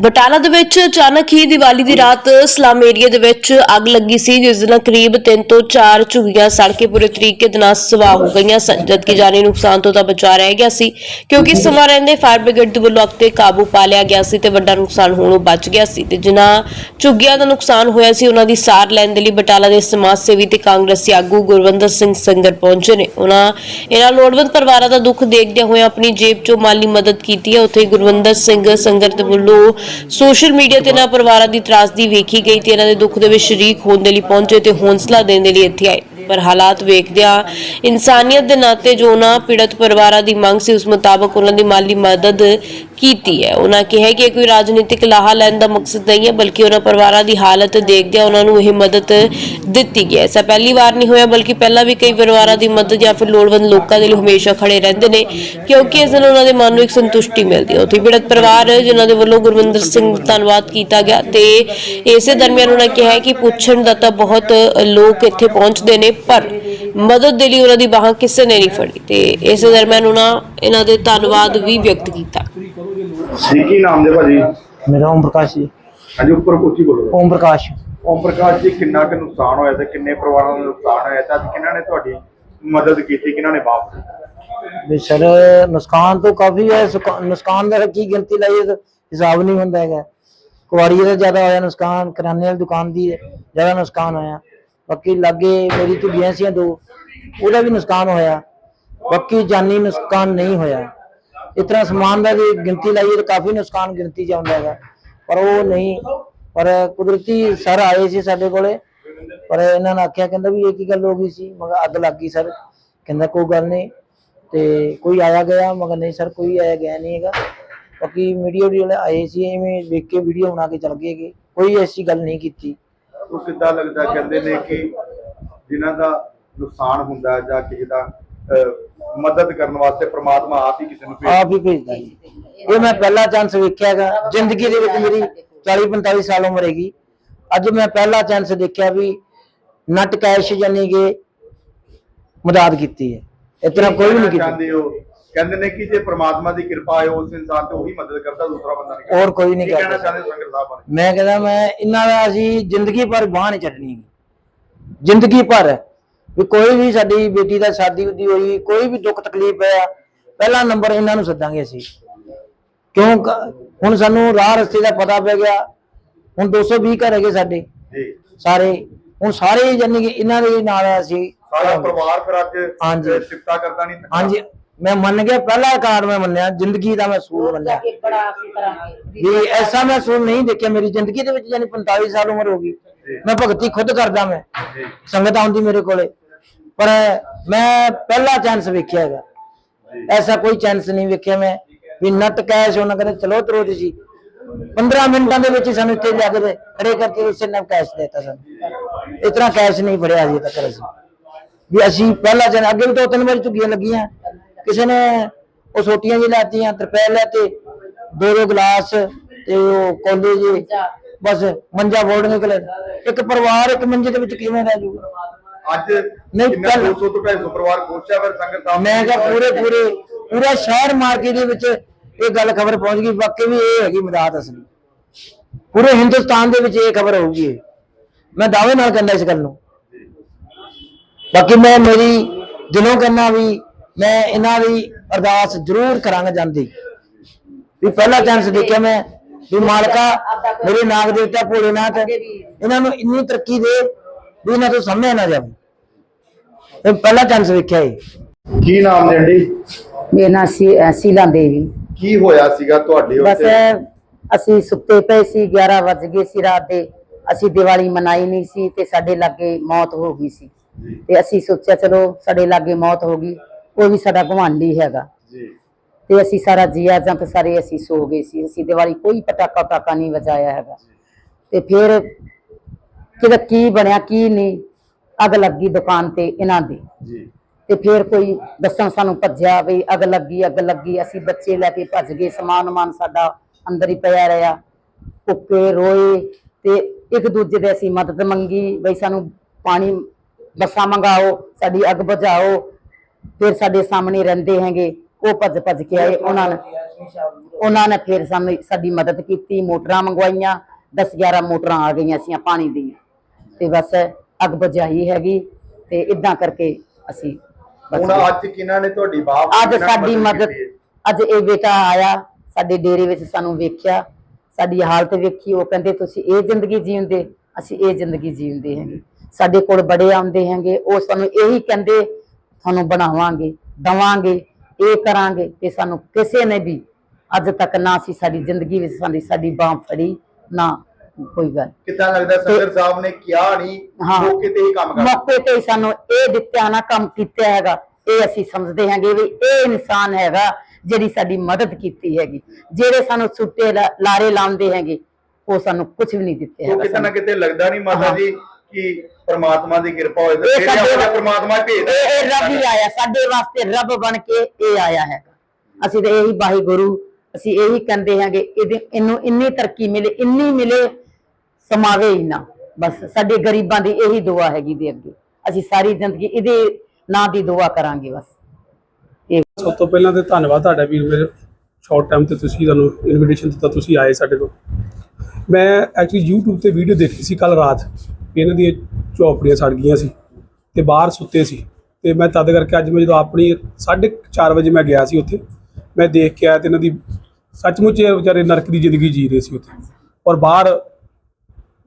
ਬਟਾਲਾ ਦੇ ਵਿੱਚ ਅਚਾਨਕ ਹੀ ਦੀਵਾਲੀ ਦੀ ਰਾਤ ਸਲਮ ਏਰੀਆ ਦੇ ਵਿੱਚ ਅੱਗ ਲੱਗੀ ਸੀ, ਜਿਸ ਨਾਲ ਕਰੀਬ 3 ਤੋਂ 4 ਝੁੱਗੀਆਂ ਸੜ ਕੇ ਪੂਰੇ ਤਰੀਕੇ ਨਾਲ ਸਵਾਹ ਹੋ ਗਈਆਂ ਸਨ, ਜਦਕਿ ਜਾਨੀ ਨੁਕਸਾਨ ਤੋਂ ਤਾਂ ਬਚਾ ਰਹਿ ਗਿਆ ਸੀ, ਕਿਉਂਕਿ ਸਮਾਂ ਰਹਿੰਦੇ ਫਾਇਰ ਬ੍ਰਿਗੇਡ ਦੇ ਵੱਲੋਂ ਅੱਗ ਤੇ ਕਾਬੂ ਪਾ ਲਿਆ ਗਿਆ ਸੀ ਤੇ ਵੱਡਾ ਨੁਕਸਾਨ ਹੋਣੋਂ ਬਚ ਗਿਆ ਸੀ ਤੇ ਜਿਨ੍ਹਾਂ ਝੁੱਗੀਆਂ ਦਾ ਨੁਕਸਾਨ ਹੋਇਆ ਸੀ, ਉਹਨਾਂ ਦੀ ਸਾਰ ਲੈਣ ਦੇ ਲਈ ਬਟਾਲਾ ਦੇ ਸਮਾਜ ਸੇਵੀ ਤੇ ਕਾਂਗਰਸੀ ਆਗੂ ਗੁਰਵੰਦਰ ਸਿੰਘ ਸੰਗਰ ਪਹੁੰਚੇ ਨੇ। ਉਹਨਾਂ ਇਹਨਾਂ ਲੋੜਵੰਦ ਪਰਿਵਾਰਾਂ ਦਾ ਦੁੱਖ ਦੇਖਦਿਆਂ ਹੋਇਆਂ ਆਪਣੀ ਜੇਬ ਚੋਂ ਮਾਲੀ ਮਦਦ ਕੀਤੀ ਹੈ। ਉੱਥੇ ਹੀ ਗੁਰਵੰਦਰ ਸਿੰਘ ਸੰਗਰ ਦੇ ਵੱਲੋਂ ਸੋਸ਼ਲ ਮੀਡੀਆ ਤੇ ਇਹਨਾਂ ਪਰਿਵਾਰਾਂ ਦੀ ਤਰਾਸਦੀ ਵੇਖੀ ਗਈ ਤੇ ਇਹਨਾਂ ਦੇ ਦੁੱਖ ਦੇ ਵਿੱਚ ਸ਼ਰੀਕ ਹੋਣ ਦੇ ਲਈ ਪਹੁੰਚੇ ਤੇ ਹੌਂਸਲਾ ਦੇਣ ਦੇ ਲਈ ਇੱਥੇ ਆਏ। ਪਰ ਹਾਲਾਤ ਵੇਖਦਿਆਂ ਇਨਸਾਨੀਅਤ ਦੇ ਨਾਤੇ ਜੋ ਉਹਨਾਂ ਪੀੜਤ ਪਰਿਵਾਰਾਂ ਦੀ ਮੰਗ ਸੀ, ਉਸ ਮੁਤਾਬਕ ਉਹਨਾਂ ਦੀ ਮਾਲੀ ਮਦਦ ਕੀਤੀ ਹੈ। ਉਹਨਾਂ ਕਿਹਾ ਕਿ ਕੋਈ ਰਾਜਨੀਤਿਕ ਲਾਹਾ ਲੈਣ ਦਾ ਮਕਸਦ ਨਹੀਂ ਹੈ, ਬਲਕਿ ਉਹਨਾਂ ਪਰਿਵਾਰਾਂ ਦੀ ਹਾਲਤ ਦੇਖਦਿਆਂ ਉਹਨਾਂ ਨੂੰ ਇਹ ਮਦਦ ਦਿੱਤੀ ਗਈ ਹੈ। ਐਸਾ ਪਹਿਲੀ ਵਾਰ ਨਹੀਂ ਹੋਇਆ, ਬਲਕਿ ਪਹਿਲਾਂ ਵੀ ਕਈ ਪਰਿਵਾਰਾਂ ਦੀ ਮਦਦ ਜਾਂ ਫਿਰ ਲੋੜਵੰਦ ਲੋਕਾਂ ਦੇ ਲਈ ਹਮੇਸ਼ਾ ਖੜੇ ਰਹਿੰਦੇ ਨੇ, ਕਿਉਂਕਿ ਇਸ ਨਾਲ ਉਹਨਾਂ ਦੇ ਮਨ ਨੂੰ ਇੱਕ ਸੰਤੁਸ਼ਟੀ ਮਿਲਦੀ ਹੈ। ਉੱਥੇ ਪੀੜਤ ਪਰਿਵਾਰ ਜਿਨ੍ਹਾਂ ਦੇ ਵੱਲੋਂ ਗੁਰਵਿੰਦਰ ਸਿੰਘ ਧੰਨਵਾਦ ਕੀਤਾ ਗਿਆ ਤੇ ਇਸੇ ਦਰਮਿਆਨ ਉਹਨਾਂ ਕਿਹਾ ਕਿ ਪੁੱਛਣ ਦਾ ਤਾਂ ਬਹੁਤ ਲੋਕ ਇੱਥੇ ਪਹੁੰਚਦੇ ਨੇ, ਪਰ ਮਦਦ ਦੇ ਲਈ ਉਹਨਾਂ ਦੀ ਬਾਹਾਂ ਕਿਸੇ ਨੇ ਨਹੀਂ ਫੜੀ ਤੇ ਇਸੇ ਦਰਮਿਆਨ ਉਹਨਾਂ ਇਹਨਾਂ ਦੇ ਧੰਨਵਾਦ ਵੀ ਵਿਅਕਤ ਕੀਤਾ। ਸੀ ਕੀ ਨਾਮ ਦੇ ਭਾਜੀ? ਮੇਰਾ ਓਮ ਪ੍ਰਕਾਸ਼ ਜੀ। ਹਾਂਜੀ ਉੱਪਰ ਉੱਚੀ ਬੋਲੋ। ਓਮ ਪ੍ਰਕਾਸ਼। ਓਮ ਪ੍ਰਕਾਸ਼ ਜੀ ਕਿੰਨਾ ਕੁ ਨੁਕਸਾਨ ਹੋਇਆ ਤੇ ਕਿੰਨੇ ਪਰਿਵਾਰਾਂ ਦਾ ਨੁਕਸਾਨ ਹੋਇਆ ਤੇ ਅੱਜ ਕਿਹਨਾਂ ਨੇ ਤੁਹਾਡੀ ਮਦਦ ਕੀਤੀ ਕਿਹਨਾਂ ਨੇ ਬਾਪ ਵੀ ਸਰ ਨੁਕਸਾਨ ਤਾਂ ਕਾਫੀ ਹੈ ਸੁਕਾ- ਨੁਕਸਾਨ ਦਾ ਕੀ ਗਿਣਤੀ ਲਾਈਏ ਤਾਂ ਹਿਸਾਬ ਨਹੀਂ ਹੁੰਦਾ ਹੈਗਾ। ਕੁਆੜੀ ਦਾ ਜ਼ਿਆਦਾ ਹੋਇਆ ਨੁਕਸਾਨ ਕਰਿਆਨੇ ਵਾਲੀ ਦੁਕਾਨ ਦੀ ਜ਼ਿਆਦਾ ਨੁਕਸਾਨ ਹੋਇਆ। ਬਾਕੀ ਲਾਗੇ ਮੇਰੀ ਝੁੱਗੀਆਂ ਸੀ ਦੋ, ਉਹਦਾ ਵੀ ਨੁਕਸਾਨ ਹੋਇਆ। ਬਾਕੀ ਜਾਨੀ ਨੁਕਸਾਨ ਨਹੀਂ ਹੋਇਆ। ਇਸ ਤਰ੍ਹਾਂ ਸਮਾਨ ਦਾ ਵੀ ਗਿਣਤੀ ਲਾਈਏ ਤਾਂ ਕਾਫੀ ਨੁਕਸਾਨ ਗਿਣਤੀ ਚ ਆਉਂਦਾ ਹੈਗਾ। ਪਰ ਉਹ ਨਹੀਂ। ਪਰ ਕੁਦਰਤੀ ਸਰ ਆਏ ਸੀ ਸਾਡੇ ਕੋਲੇ। ਪਰ ਇਹਨਾਂ ਨੇ ਆਖਿਆ, ਕਹਿੰਦਾ ਵੀ ਇਹ ਕੀ ਗੱਲ ਹੋ ਗਈ ਸੀ? ਮਗਰ ਅੱਗ ਲੱਗ ਗਈ ਸਰ। ਕਹਿੰਦਾ, ਕੋਈ ਗੱਲ ਨਹੀਂ। ਤੇ ਕੋਈ ਆਇਆ ਗਿਆ? ਮਗਰ ਨਹੀਂ ਸਰ, ਕੋਈ ਆਇਆ ਗਿਆ ਨਹੀਂ ਹੈਗਾ। ਬਾਕੀ ਮੀਡੀਆ ਵਾਲੇ ਆਏ ਸੀ, ਐਵੇਂ ਵੇਖ ਕੇ ਵੀਡੀਓ ਬਣਾ ਕੇ ਚਲ ਗਏ ਕੋਈ ਐਸੀ ਗੱਲ ਨਹੀਂ ਕੀਤੀ। ਉਹ ਕਿੱਦਾਂ ਲੱਗਦਾ ਕਹਿੰਦੇ ਨੇ ਕਿ ਜਿਨ੍ਹਾਂ ਦਾ ਨੁਕਸਾਨ ਹੁੰਦਾ ਜਾਂ ਕਿਸੇ ਦਾ ਮਦਦ ਕਰਨ ਵਾਸਤੇ ਪ੍ਰਮਾਤਮਾ ਆਪ ਹੀ ਕਿਸੇ ਨੂੰ ਆਪ ਹੀ ਭੇਜਦਾ ਜੀ। ਇਹ ਮੈਂ ਪਹਿਲਾ ਚਾਂਸ ਵੇਖਿਆਗਾ ਜ਼ਿੰਦਗੀ ਦੇ ਵਿੱਚ ਮੇਰੀ 40 45 ਸਾਲ ਉਮਰ ਹੈਗੀ। ਅੱਜ ਮੈਂ ਪਹਿਲਾ ਚਾਂਸ ਦੇਖਿਆ ਵੀ ਨਟ ਕੈਸ਼ ਯਾਨੀ ਕਿ ਮਦਦ ਕੀਤੀ ਹੈ। ਤਰ੍ਹਾਂ ਕੋਈ ਨਹੀਂ ਕੀਤੀ। ਕਹਿੰਦੇ ਨੇ ਕਿ ਜੇ ਪ੍ਰਮਾਤਮਾ ਦੀ ਕਿਰਪਾ ਹੈ ਉਸ ਇਨਸਾਨ ਤੇ ਉਹੀ ਮਦਦ ਕਰਦਾ ਦੂਸਰਾ ਬੰਦਾ ਨਹੀਂ ਹੋਰ ਕੋਈ ਨਹੀਂ ਕਹਿਣਾ ਕਰਦਾ। ਚਾਹੁੰਦੇ ਹੋ ਸੰਗਤ ਸਾਹਿਬ ਬਾਰੇ? ਮੈਂ ਕਹਿੰਦਾ ਮੈਂ ਇਹਨਾਂ ਦਾ ਅਸੀਂ ਜ਼ਿੰਦਗੀ ਭਰ ਬਾਂਹ ਨਹੀਂ ਛੱਡਣੀ ਜ਼ਿੰਦਗੀ ਭਰ ਵੀ ਕੋਈ ਵੀ ਸਾਡੀ ਬੇਟੀ ਦਾ ਸ਼ਾਦੀ ਉਦੀ ਹੋਈ ਕੋਈ ਵੀ ਦੁੱਖ ਤਕਲੀਫ ਹੈ ਪਹਿਲਾ ਨੰਬਰ ਇਹਨਾਂ ਨੂੰ ਸੱਦਾਂਗੇ ਅਸੀਂ। ਕਿਉਂ ਹੁਣ ਸਾਨੂੰ ਰਾਹ ਰਸਤੇ ਦਾ ਪਤਾ ਪੈ ਗਿਆ। ਹੁਣ 220 ਘਰ ਹੈਗੇ ਸਾਡੇ। ਜੀ। ਸਾਰੇ। ਹੁਣ ਸਾਰੇ ਜਾਨੀ ਕਿ ਇਹਨਾਂ ਦੇ ਨਾਲ ਅਸੀਂ ਸਾਰਾ ਪਰਿਵਾਰ ਫਿਰ ਅੱਜ ਹਾਂਜੀ। ਸਿਫਤਾਂ ਕਰਦਾ ਨਹੀਂ। ਹਾਂਜੀ। ਮੈਂ ਮੰਨ ਗਿਆ ਪਹਿਲਾ ਕਾਰਡ ਮੈਂ ਮੰਨਿਆ ਜ਼ਿੰਦਗੀ ਦਾ ਮੈਂ ਸੂਲ ਮੰਨਿਆ। ਵੀ ਐਸਾ ਮੈਂ ਸੂਲ ਨਹੀਂ ਦੇਖਿਆ ਮੇਰੀ ਜ਼ਿੰਦਗੀ ਦੇ ਵਿੱਚ ਜਾਨੀ 45 ਸਾਲ ਉਮਰ ਹੋ ਗਈ। ਮੈਂ ਭਗਤੀ ਖੁਦ ਕਰਦਾ ਮੈਂ। ਸੰਗਤ ਆਉਂਦੀ ਮੇਰੇ ਕੋਲੇ। ਪਰ ਮੈਂ ਪਹਿਲਾ ਚਾਂਸ ਵੇਖਿਆ ਹੈਗਾ। ਐਸਾ ਕੋਈ ਚਾਂਸ ਨਹੀਂ ਵੇਖਿਆ ਮੈਂ। ਵੀ ਨਟ ਕੈਸ਼ ਉਹਨਾਂ ਕਹਿੰਦੇ ਚਲੋ ਤਰੋ ਜੀ 15 ਮਿੰਟਾਂ ਦੇ ਵਿੱਚ ਸਾਨੂੰ ਇੱਥੇ ਜਾ ਕੇ ਤੇ ਖੜੇ ਕਰਕੇ ਉਸੇ ਨਾਲ ਕੈਸ਼ ਦੇਤਾ ਸਾਨੂੰ। ਇਸ ਤਰ੍ਹਾਂ ਕੈਸ਼ ਨਹੀਂ ਫੜਿਆ ਅਜੇ ਤੱਕ ਅਸੀਂ। ਵੀ ਅਸੀਂ ਪਹਿਲਾ ਚਾਂਸ ਅੱਗੇ ਵੀ ਦੋ ਤਿੰਨ ਵਾਰੀ ਝੁੱਗੀਆਂ ਲੱਗੀਆਂ। ਕਿਸੇ ਨੇ ਉਹ ਛੋਟੀਆਂ ਜਿਹੀ ਲਾਤੀਆਂ ਤਰਪੈਲ ਲੈਤੇ ਦੋ ਦੋ ਗਲਾਸ ਤੇ ਉਹ ਕੋਲੇ ਜੀ ਬਸ ਮੰਜਾ ਬੋਰਡ ਨਿਕਲੇ। ਇੱਕ ਪਰਿਵਾਰ ਇੱਕ ਮੰਜੇ ਦੇ ਵਿੱਚ ਕਿਵੇਂ ਰਹਿ ਜਾਊਗਾ ਅੱਜ ਨਹੀਂ, ਕਿੰਨਾ ਪਹਿਲਾਂ- 200 ਤੋਂ 250 ਪਰਿਵਾਰ ਪਹੁੰਚਿਆ ਫਿਰ ਸੰਗਤ ਸਾਹਿਬ ਮੈਂ ਕਿਹਾ ਪੂਰੇ ਪੂਰੇ ਪੂਰਾ ਸ਼ਹਿਰ ਮਾਰਕੀਟ ਦੇ ਵਿੱਚ ਇਹ ਗੱਲ ਖਬਰ ਪਹੁੰਚ ਗਈ। ਵਾਕਈ ਵੀ ਇਹ ਹੈਗੀ ਮਦਦ ਅਸਲੀ। ਪੂਰੇ ਹਿੰਦੁਸਤਾਨ ਦੇ ਵਿੱਚ ਇਹ ਖਬਰ ਹੋਊਗੀ। ਇਹ। ਮੈਂ ਦਾਅਵੇ ਨਾਲ ਕਹਿੰਦਾ ਇਸ ਗੱਲ ਨੂੰ। ਬਾਕੀ ਮੈਂ ਮੇਰੀ ਦਿਲੋਂ ਕਹਿੰਦਾ ਵੀ ਮੈਂ ਇਹਨਾਂ ਦੀ ਅਰਦਾਸ ਜ਼ਰੂਰ ਕਰਾਂਗਾ ਜਾਂਦੀ। ਵੀ ਪਹਿਲਾ ਚਾਂਸ ਦੇਖਿਆ ਮੈਂ ਵੀ ਮਾਲਕਾ ਮੇਰੇ ਨਾਗ ਦੇਵਤਾ ਭੋਲੇਨਾਥ ਇਹਨਾਂ ਨੂੰ ਇੰਨੀ ਤਰੱਕੀ ਦੇ ਵੀ ਇਹਨਾਂ ਤੋਂ ਸਾਹਮਣੇ ਨਾ ਜਾਵੇ। ਇਹ ਪਹਿਲਾ ਚਾਂਸ ਵੇਖਿਆ ਇਹ। ਕੀ ਨਾਮ ਨੇ ਅੰਡੀ? ਮੇਰਾ ਨਾਂ ਸੀ ਸ਼ੀਲਾ ਦੇਵੀ। ਕੀ ਹੋਇਆ ਸੀਗਾ ਤੁਹਾਡੇ ਬਸ ਉੱਤੇ ਅਸੀਂ ਸੁੱਤੇ ਪਏ ਸੀ 11 ਵਜ ਗਏ ਸੀ ਰਾਤ ਦੇ। ਅਸੀਂ ਦੀਵਾਲੀ ਮਨਾਈ ਨਹੀਂ ਸੀ ਤੇ ਸਾਡੇ ਲਾਗੇ ਮੌਤ ਹੋ ਗਈ ਸੀ। ਤੇ ਅਸੀਂ ਸੋਚਿਆ ਚਲੋ ਸਾਡੇ ਲਾਗੇ ਮੌਤ ਹੋ ਗਈ। ਕੋਈ ਵੀ ਸਾਡਾ ਗਵਾਂਢੀ ਹੈਗਾ। ਜੀ। ਤੇ ਅਸੀਂ ਸਾਰਾ ਜੀਆ ਜੰਤ ਸਾਰੇ ਅਸੀਂ ਸੋ ਗਏ ਸੀ। ਅਸੀਂ ਦੀਵਾਲੀ ਕੋਈ ਪਟਾਕਾ ਪਟਾਕਾ ਨਹੀਂ ਵਜਾਇਆ ਹੈਗਾ। ਤੇ ਫਿਰ ਕਿਹਦਾ ਕੀ ਬਣਿਆ ਕੀ ਨਹੀਂ ਅੱਗ ਲੱਗੀ ਦੁਕਾਨ ਤੇ ਇਹਨਾਂ ਦੀ। ਜੀ। ਤੇ ਫਿਰ ਕੋਈ ਦੱਸਣ ਸਾਨੂੰ ਭੱਜਿਆ ਵੀ ਅੱਗ ਲੱਗੀ ਅੱਗ ਲੱਗੀ। ਅਸੀਂ ਬੱਚੇ ਲੈ ਕੇ ਭੱਜ ਗਏ। ਸਮਾਨ ਮਾਨ ਸਾਡਾ ਅੰਦਰ ਹੀ ਪਿਆ ਰਿਹਾ। ਕੁੱਕੇ ਰੋਏ ਤੇ ਇੱਕ ਦੂਜੇ ਦੇ ਅਸੀਂ ਮਦਦ ਮੰਗੀ। ਬਈ ਸਾਨੂੰ ਪਾਣੀ ਬੱਸਾਂ ਮੰਗਾਓ ਸਾਡੀ ਅੱਗ ਬੁਝਾਓ। ਫਿਰ ਸਾਡੇ ਸਾਹਮਣੇ ਰਹਿੰਦੇ ਹੈਗੇ ਉਹ ਭੱਜ ਭੱਜ ਕੇ ਆਏ ਉਹਨਾਂ ਨੇ ਉਹਨਾਂ ਨੇ ਫਿਰ ਸਾਨੂੰ ਸਾਡੀ ਮਦਦ ਕੀਤੀ ਮੋਟਰਾਂ ਮੰਗਵਾਈਆਂ 10 11 ਮੋਟਰਾਂ ਆ ਗਈਆਂ ਸੀ ਪਾਣੀ ਦੀਆਂ। ਤੇ ਬਸ ਅੱਗ ਬੁਝਾਈ ਹੈਗੀ ਤੇ ਇਦਾਂ ਕਰਕੇ ਅਸੀਂ ਬਸ ਹੁਣ ਅੱਜ ਕਿਹਨਾਂ ਨੇ ਤੁਹਾਡੀ ਬਾਹ ਅੱਜ ਸਾਡੀ ਮਦਦ ਅੱਜ ਇਹ ਬੇਟਾ ਆਇਆ ਸਾਡੇ ਡੇਰੇ ਵਿੱਚ ਸਾਨੂੰ ਵੇਖਿਆ ਸਾਡੀ ਹਾਲਤ ਵੇਖੀ ਉਹ ਕਹਿੰਦੇ ਤੁਸੀਂ ਇਹ ਜ਼ਿੰਦਗੀ ਜੀਉਂਦੇ ਅਸੀਂ ਇਹ ਜ਼ਿੰਦਗੀ ਜੀਉਂਦੇ ਹੈਗੇ। ਸਾਡੇ ਕੋਲ ਬੜੇ ਆਉਂਦੇ ਹੈਗੇ ਉਹ ਸਾਨੂੰ ਇਹੀ ਕਹਿੰਦੇ ਤੁਹਾਨੂੰ ਬਣਾਵਾਂਗੇ ਦਵਾਂਗੇ ਇਹ ਕਰਾਂਗੇ ਤੇ ਸਾਨੂੰ ਕਿਸੇ ਨੇ ਵੀ ਅੱਜ ਤੱਕ ਨਾ ਅਸੀਂ ਸਾਡੀ ਜ਼ਿੰਦਗੀ ਵਿੱਚ ਸਾਡੀ ਸਾਡੀ ਬਾਹ ਫੜੀ ਨਾ ਕੋਈ ਗੱਲ ਕਿੱਦਾਂ ਲੱਗਦਾ ਸੰਗਰ ਸਾਹਿਬ ਨੇ ਕਿਹਾ ਨਹੀਂ। ਮੌਕੇ ਤੇ ਹੀ ਕੰਮ ਕਰ ਮੌਕੇ ਤੇ ਸਾਨੂੰ ਇਹ ਦਿੱਤਿਆ ਨਾ ਕੰਮ ਕੀਤਾ ਹੈਗਾ ਇਹ ਅਸੀਂ ਸਮਝਦੇ ਹਾਂਗੇ ਵੀ ਇਹ ਇਨਸਾਨ ਹੈਗਾ ਜਿਹੜੀ ਸਾਡੀ ਮਦਦ ਕੀਤੀ ਹੈਗੀ ਜਿਹੜੇ ਸਾਨੂੰ ਸੁੱਤੇ ਲਾਰੇ ਲਾਉਂਦੇ ਹੈਗੇ ਉਹ ਸਾਨੂੰ ਕੁਝ ਵੀ ਨਹੀਂ ਦਿੱਤੇ ਹੈਗਾ ਕਿਤੇ ਨਾ। ਕਿਤੇ ਲੱਗਦਾ ਨਹੀਂ ਮਾਤਾ। ਜੀ ਕਿ ਪ੍ਰਮਾਤਮਾ ਦੀ ਕਿਰਪਾ ਹੋਏ ਇਹ ਤੇ ਫਿਰ ਸਾਡੇ ਆਪਣਾ ਪ੍ਰਮਾਤਮਾ ਹੀ ਭੇਜਦਾ ਇਹ ਇਹ ਰੱਬ ਹੀ ਆਇਆ ਸਾਡੇ ਵਾਸਤੇ ਰੱਬ ਬਣ ਕੇ ਇਹ ਆਇਆ ਹੈਗਾ। ਅਸੀਂ ਤਾਂ ਇਹੀ ਵਾਹਿਗੁਰੂ ਅਸੀਂ ਇਹੀ ਕਹਿੰਦੇ ਹਾਂਗੇ ਇਹਦੇ ਇਹਨੂੰ ਇੰਨੀ ਤਰੱਕੀ ਮਿਲੇ ਇੰਨੀ ਮਿਲੇ ਸਮਾਵੇ ਹੀ ਨਾ। ਬਸ ਸਾਡੇ ਗਰੀਬਾਂ ਦੀ ਇਹੀ ਦੁਆ ਹੈਗੀ ਦੇ ਅੱਗੇ। ਅਸੀਂ ਸਾਰੀ ਜ਼ਿੰਦਗੀ ਇਹਦੇ ਨਾਂ ਦੀ ਦੁਆ ਕਰਾਂਗੇ ਬਸ। ਇਹ ਸਭ ਤੋਂ ਪਹਿਲਾਂ ਤੇ ਧੰਨਵਾਦ ਤੁਹਾਡਾ ਵੀਰ ਮੇਰੇ ਸ਼ਾਰਟ ਟਾਈਮ ਤੇ ਤੁਸੀਂ ਤੁਹਾਨੂੰ ਇਨਵੀਟੇਸ਼ਨ ਦਿੱਤਾ ਤੁਸੀਂ ਆਏ ਸਾਡੇ ਕੋਲ। ਮੈਂ ਐਕਚੁਅਲੀ YouTube ਤੇ ਵੀਡੀਓ ਦੇਖੀ ਸੀ ਕੱਲ ਰਾਤ। ਇਹਨਾਂ ਦੀਆਂ ਝੌਪੜੀਆਂ ਸੜ ਗਈਆਂ ਸੀ ਤੇ ਬਾਹਰ ਸੁੱਤੇ ਸੀ। ਤੇ ਮੈਂ ਤਦ ਕਰਕੇ ਅੱਜ ਮੈਂ ਜਦੋਂ ਆਪਣੀ 4:30 ਵਜੇ ਮੈਂ ਗਿਆ ਸੀ ਉੱਥੇ, ਮੈਂ ਦੇਖ ਕੇ ਆਇਆ ਤੇ ਇਹਨਾਂ ਦੀ ਸੱਚਮੁੱਚ ਇਹ ਵਿਚਾਰੇ ਨਰਕ ਦੀ ਜ਼ਿੰਦਗੀ ਜੀ ਰਹੇ ਸੀ ਉੱਥੇ ਔਰ ਬਾਹਰ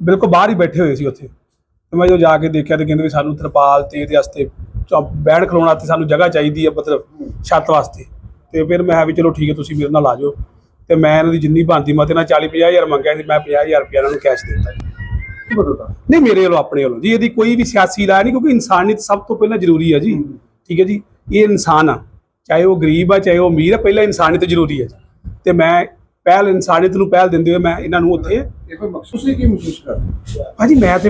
ਬਿਲਕੁਲ ਬਾਹਰ ਹੀ ਬੈਠੇ ਹੋਏ ਸੀ ਉੱਥੇ। ਤੇ ਮੈਂ ਜਦੋਂ ਜਾ ਕੇ ਦੇਖਿਆ ਤੇ ਕਹਿੰਦੇ ਵੀ ਸਾਨੂੰ ਤਰਪਾਲ ਤੇ ਇਹਦੇ ਵਾਸਤੇ ਚੌ- ਬੈਠ ਖਲੋਣ ਵਾਸਤੇ ਸਾਨੂੰ ਜਗ੍ਹਾ ਚਾਹੀਦੀ ਹੈ ਮਤਲਬ ਛੱਤ ਵਾਸਤੇ। ਤੇ ਫਿਰ ਮੈਂ ਕਿਹਾ ਵੀ ਚਲੋ ਠੀਕ ਹੈ, ਤੁਸੀਂ ਮੇਰੇ ਨਾਲ ਆ ਜਾਓ। ਤੇ ਮੈਂ ਇਹਨਾਂ ਦੀ ਜਿੰਨੀ ਬਣਦੀ ਮੈਂ ਤੇ ਨਾਲ 40 50 ਹਜ਼ਾਰ ਮੰਗਿਆ ਸੀ, ਮੈਂ 50 ਹਜ਼ਾਰ ਰੁਪਇਆ ਇਹਨਾਂ ਨੂੰ ਕੈਸ਼ ਦਿੱਤਾ ਨਹੀਂ ਮੇਰੇ ਵੱਲੋਂ ਆਪਣੇ ਵੱਲੋਂ। ਜੀ ਇਹਦੀ ਕੋਈ ਵੀ ਸਿਆਸੀ ਲਾਇਆ ਨਹੀਂ ਕਿਉਂਕਿ ਇਨਸਾਨੀਅਤ ਸਭ ਤੋਂ ਪਹਿਲਾਂ ਜ਼ਰੂਰੀ ਹੈ ਜੀ। ਠੀਕ ਹੈ ਜੀ? ਇਹ ਇਨਸਾਨ ਆ। ਚਾਹੇ ਉਹ ਗਰੀਬ ਆ ਚਾਹੇ ਉਹ ਅਮੀਰ ਆ ਪਹਿਲਾਂ ਇਨਸਾਨੀਅਤ ਜ਼ਰੂਰੀ ਹੈ। ਤੇ ਮੈਂ ਪਹਿਲ ਇਨਸਾਨੀਅਤ ਨੂੰ ਪਹਿਲ ਦਿੰਦੇ ਹੋਏ ਮੈਂ ਇਹਨਾਂ ਨੂੰ ਉੱਥੇ ਇਹ ਕੋਈ ਮਕਸੂਦ ਸੀ ਕੀ ਮਹਿਸੂਸ ਕਰਦੇ ਭਾਜੀ ਮੈਂ ਤੇ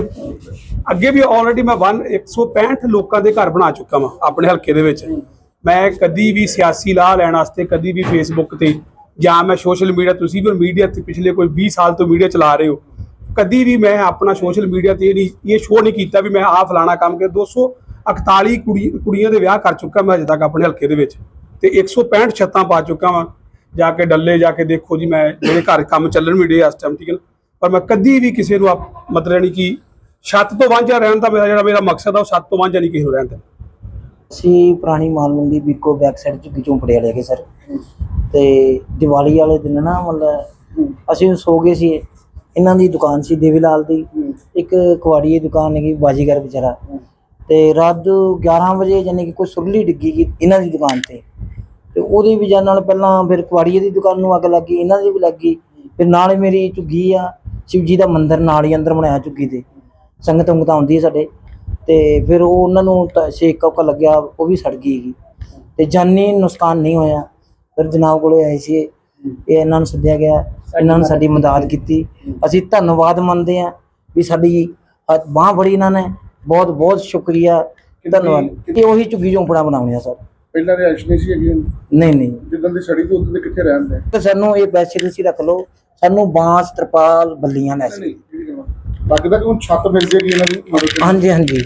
ਅੱਗੇ ਵੀ ਆਲਰੇਡੀ ਮੈਂ 1 165 ਲੋਕਾਂ ਦੇ ਘਰ ਬਣਾ ਚੁੱਕਾ ਵਾਂ ਆਪਣੇ ਹਲਕੇ ਦੇ ਵਿੱਚ। ਮੈਂ ਕਦੀ ਵੀ ਸਿਆਸੀ ਲਾਹ ਲੈਣ ਵਾਸਤੇ ਕਦੀ ਵੀ ਫੇਸਬੁੱਕ ਤੇ ਜਾਂ ਮੈਂ ਸੋਸ਼ਲ ਮੀਡੀਆ ਤੁਸੀਂ ਵੀ ਮੀਡੀਆ ਤੇ ਪਿਛਲੇ ਕੋਈ 20 ਸਾਲ ਤੋਂ ਮੀਡੀਆ ਚਲਾ ਰਹੇ ਹੋ। ਕਦੀ ਵੀ ਮੈਂ ਆਪਣਾ ਸੋਸ਼ਲ ਮੀਡੀਆ ਤੇ ਇਹ ਨਹੀਂ ਇਹ ਸ਼ੋਅ ਨਹੀਂ ਕੀਤਾ ਵੀ ਮੈਂ ਆਹ ਫਲਾਣਾ ਕੰਮ ਕਰ 241 ਕੁੜੀ, ਕੁੜੀਆਂ ਦੇ ਵਿਆਹ ਕਰ ਚੁੱਕਾ ਮੈਂ ਅਜੇ ਤੱਕ ਆਪਣੇ ਹਲਕੇ ਦੇ ਵਿੱਚ। ਤੇ 165 ਛੱਤਾਂ ਪਾ ਚੁੱਕਾ ਵਾਂ। ਜਾ ਕੇ ਡੱਲੇ, ਜਾ ਕੇ ਦੇਖੋ ਜੀ ਮੈਂ ਜਿਹੜੇ ਘਰ ਕੰਮ ਚੱਲਣ ਵੀ ਡੇ ਇਸ ਟਾਈਮ ਠੀਕ ਹੈ ਨਾ। ਪਰ ਮੈਂ ਕਦੀ ਵੀ ਕਿਸੇ ਨੂੰ ਆਪ- ਮਤਲਬ ਨਹੀਂ ਕਿ ਛੱਤ ਤੋਂ ਵਾਂਝਾ ਰਹਿਣ ਦਾ ਮੇਰਾ ਜਿਹੜਾ ਮੇਰਾ ਮਕਸਦ ਆ, ਉਹ ਛੱਤ ਤੋਂ ਵਾਂਝਾ ਨਹੀਂ ਕਿਸੇ ਨੂੰ ਰਹਿਣ ਦਾ ਅਸੀਂ ਪੁਰਾਣੀ ਮਾਲ ਮੰਡੀ ਬੀਕੋ ਬੈਕ ਸਾਈਡ ਝੁੱਗੀ ਝੋਂਪੜੇ ਵਾਲੇ ਹੈਗੇ ਸਰ ਤੇ ਦੀਵਾਲੀ ਵਾਲੇ ਦਿਨ ਨਾ ਮਤਲਬ ਅਸੀਂ ਸੋ ਗਏ ਸੀ। ਇਹਨਾਂ ਦੀ ਦੁਕਾਨ ਸੀ ਦੇਵੀ ਲਾਲ ਦੀ ਇੱਕ ਕੁਆੜੀ ਦੀ ਦੁਕਾਨ ਹੈਗੀ ਬਾਜੀਗਰ ਵਿਚਾਰਾ। ਤੇ ਰਾਤ 11 ਵਜੇ ਯਾਨੀ ਕਿ ਕੋਈ ਸੁਰਲੀ ਡਿੱਗੀ ਗਈ ਇਹਨਾਂ ਦੀ ਦੁਕਾਨ ਤੇ। ਤੇ ਉਹਦੀ ਵਜ੍ਹਾ ਨਾਲ ਪਹਿਲਾਂ ਫਿਰ ਕੁਆੜੀਏ ਦੀ ਦੁਕਾਨ ਨੂੰ ਅੱਗ ਲੱਗੀ ਇਹਨਾਂ ਦੀ ਵੀ ਲੱਗੀ ਫਿਰ ਨਾਲ ਮੇਰੀ ਝੁੱਗੀ ਆ ਸ਼ਿਵ ਜੀ ਦਾ ਮੰਦਿਰ ਨਾਲ ਹੀ ਅੰਦਰ ਬਣਾਇਆ ਝੁੱਗੀ ਦੇ। ਸੰਗਤ ਉਂਗਤ ਆਉਂਦੀ ਹੈ ਸਾਡੇ। ਤੇ ਫਿਰ ਉਹ ਉਹਨਾਂ ਨੂੰ ਤਾਂ ਛੇਕ ਕੌਕਾ ਲੱਗਿਆ ਉਹ ਵੀ ਸੜ ਗਈ ਤੇ ਜਾਨੀ ਨੁਕਸਾਨ ਨਹੀਂ ਹੋਇਆ। ਫਿਰ ਜਨਾਬ ਕੋਲੇ ਆਏ ਸੀ। ਇਹ ਇਹਨਾਂ ਨੂੰ ਸੱਦਿਆ ਗਿਆ ਇਹਨਾਂ ਨੇ ਸਾਡੀ ਮਦਦ ਕੀਤੀ। ਅਸੀਂ ਧੰਨਵਾਦ ਮੰਨਦੇ ਹਾਂ ਵੀ ਸਾਡੀ ਬਾਹ ਫੜੀ ਇਹਨਾਂ ਨੇ। ਬਹੁਤ ਬਹੁਤ ਸ਼ੁਕਰੀਆ। ਧੰਨਵਾਦ। ਇਹ ਉਹੀ ਝੁੱਗੀ ਝੋਂਪੜਾ ਬਣਾਉਣਿਆ ਸਰ। ਪਹਿਲਾਂ ਰਿਹਾਇਸ਼ ਨਹੀਂ ਸੀ ਹੈਗੀ। ਨਹੀਂ ਨਹੀਂ। ਜਿੱਦਾਂ ਦੀ ਸੜੀ ਤੋਂ ਦੇ ਕਿੱਥੇ ਰਹਿੰਦੇ ਤੇ ਸਾਨੂੰ ਇਹ ਪੈਸੇ ਤੁਸੀਂ ਰੱਖ ਲਓ। ਸਾਨੂੰ ਬਾਂਸ ਤਰਪਾਲ ਬੱਲੀਆਂ ਲੈ ਆ। ਲੱਗਦਾ ਕਿ ਹੁਣ ਛੱਤ ਮਿਲ ਜੇਗੀ ਇਹਨਾਂ ਦੀ ਮਦਦ। ਹਾਂਜੀ ਹਾਂਜੀ।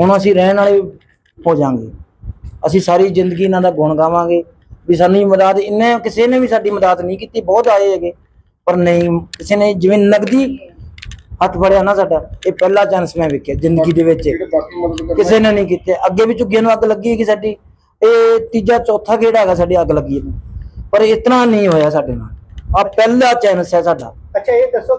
ਹੁਣ ਅਸੀਂ ਰਹਿਣ ਵਾਲੇ ਹੋ ਜਾਾਂਗੇ ਅਸੀਂ ਸਾਰੀ ਜ਼ਿੰਦਗੀ ਇਹਨਾਂ ਦਾ ਗੁਣ ਗਾਵਾਂਗੇ। ਵੀ ਸਾਨੂੰ ਮਦਦ ਇੰਨੇ ਕਿਸੇ ਨੇ ਵੀ ਸਾਡੀ ਮਦਦ ਨਹੀਂ ਕੀਤੀ ਬਹੁਤ ਆਏ ਹੈਗੇ। ਪਰ ਨਹੀਂ ਕਿਸੇ ਨੇ ਜਿਵੇਂ ਨਗਦੀ ਹੱਥ ਫੜਿਆ ਨਾ ਸਾਡਾ ਇਹ ਪਹਿਲਾ ਚਾਂਸ ਮੈਂ ਵੇਖਿਆ ਜ਼ਿੰਦਗੀ ਦੇ ਵਿੱਚ। ਕਿਸੇ ਨੇ ਨਹੀਂ ਕੀਤੇ। ਅੱਗੇ ਵੀ ਝੁੱਗੀਆਂ ਨੂੰ ਅੱਗ ਲੱਗੀ ਹੈਗੀ ਸਾਡੀ। ਇਹ ਤੀਜਾ ਚੌਥਾ ਗੇੜਾ ਹੈਗਾ ਸਾਡੀ ਅੱਗ ਲੱਗੀ ਨੂੰ। ਪਰ ਇਤਨਾ ਨਹੀਂ ਹੋਇਆ ਸਾਡੇ ਨਾਲ। ਆ ਪਹਿਲਾ ਚਾਂਸ ਹੈ ਸਾਡਾ। ਅੱਛਾ ਇਹ ਦੱਸੋ